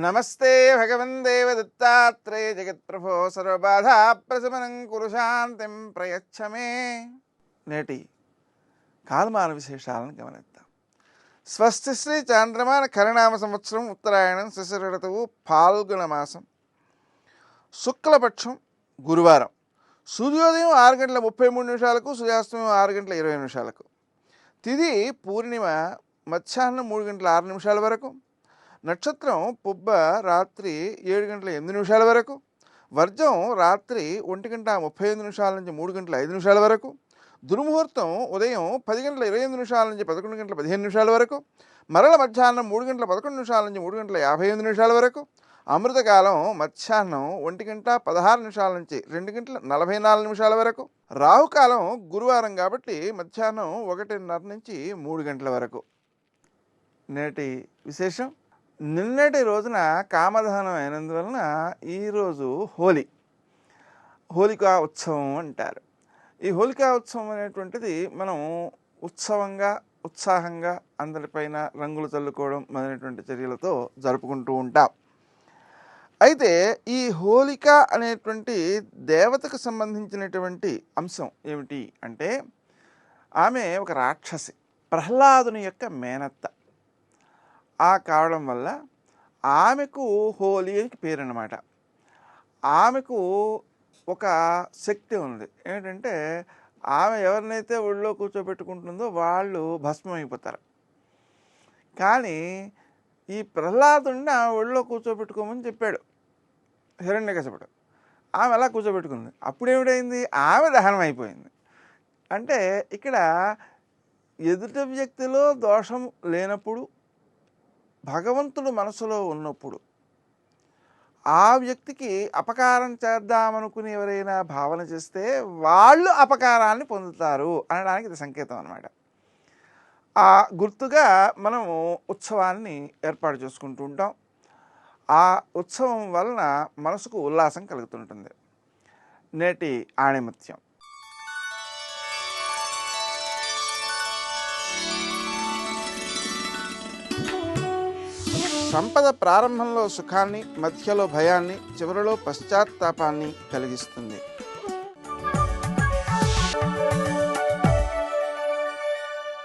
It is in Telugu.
నమస్తే భగవన్ దేవదత్తాత్రేయ జగత్ప్రభో సర్వబాధా ప్రశమనం కురు శాంతిం ప్రయచ్చమే. నేటి కాలమాన విశేషాలను గమనిద్దాం. స్వస్తి శ్రీ చాంద్రమాన కరణామ సంవత్సరం ఉత్తరాయణం శిశిర ఋతువు పాల్గొన మాసం. శుక్లపక్షం గురువారం. సూర్యోదయం ఆరు గంటల ముప్పై మూడు నిమిషాలకు సూర్యాస్తమయం ఆరు గంటల ఇరవై నిమిషాలకు. తిది పూర్ణిమ మధ్యాహ్నం మూడు గంటల ఆరు నిమిషాల వరకు. నక్షత్రం పుబ్బ రాత్రి ఏడు గంటల ఎనిమిది నిమిషాల వరకు వర్జం రాత్రి ఒంటి గంట ముప్పై ఎనిమిది నిమిషాల నుంచి మూడు గంటల ఐదు నిమిషాల వరకు దుర్ముహూర్తం ఉదయం పది గంటల ఇరవై ఎనిమిది నిమిషాల నుంచి పదకొండు గంటల పదిహేను నిమిషాల వరకు మరల మధ్యాహ్నం మూడు గంటల పదకొండు నిమిషాల నుంచి మూడు గంటల యాభై ఎనిమిది నిమిషాల వరకు అమృతకాలం మధ్యాహ్నం ఒంటి గంట పదహారు నిమిషాల నుంచి రెండు గంటల నలభై నాలుగు నిమిషాల వరకు రాహుకాలం గురువారం కాబట్టి మధ్యాహ్నం ఒకటిన్నర నుంచి మూడు గంటల వరకు. నేటి విశేషం? నిన్నటి రోజున కామధానం అయినందువలన ఈరోజు హోలీ. హోలికా ఉత్సవం అంటారు. ఈ హోలికా ఉత్సవం అనేటువంటిది మనం ఉత్సవంగా ఉత్సాహంగా అందరిపైన రంగులు చల్లుకోవడం మొదలైనటువంటి చర్యలతో జరుపుకుంటూ ఉంటాం. అయితే ఈ హోలిక అనేటువంటి దేవతకు సంబంధించినటువంటి అంశం ఏమిటి అంటే ఆమె ఒక రాక్షసి ప్రహ్లాదుని యొక్క మేనత్త. ఆ కావడం వల్ల ఆమెకు హోలీ అని పేరు అన్నమాట ఆమెకు ఒక శక్తి ఉంది. ఏంటంటే ఆమె ఎవరినైతే ఒళ్ళో కూర్చోబెట్టుకుంటుందో వాళ్ళు భస్మం అయిపోతారు కానీ ఈ ప్రహ్లాదుని ఆమె ఒళ్ళో కూర్చోబెట్టుకోమని చెప్పాడు. హిరణ్యకశపుడు. ఆమె అలా కూర్చోబెట్టుకుంది. అప్పుడు ఏమిటైంది ఆమె దహనం అయిపోయింది అంటే ఇక్కడ ఎదుటి వ్యక్తిలో దోషం లేనప్పుడు భగవంతుడు మనసులో ఉన్నప్పుడు ఆ వ్యక్తికి అపకారం చేద్దామనుకుని ఎవరైనా భావన చేస్తే వాళ్ళు అపకారాన్ని పొందుతారు అనడానికి ఇది సంకేతం అనమాట ఆ గుర్తుగా మనము ఉత్సవాన్ని ఏర్పాటు చేసుకుంటూ ఉంటాం. ఆ ఉత్సవం వలన మనసుకు ఉల్లాసం కలుగుతుంటుంది. నేటి ఆణిమత్యం. సంపద ప్రారంభంలో సుఖాన్ని మధ్యలో భయాన్ని చివరిలో పశ్చాత్తాపాన్ని కలిగిస్తుంది.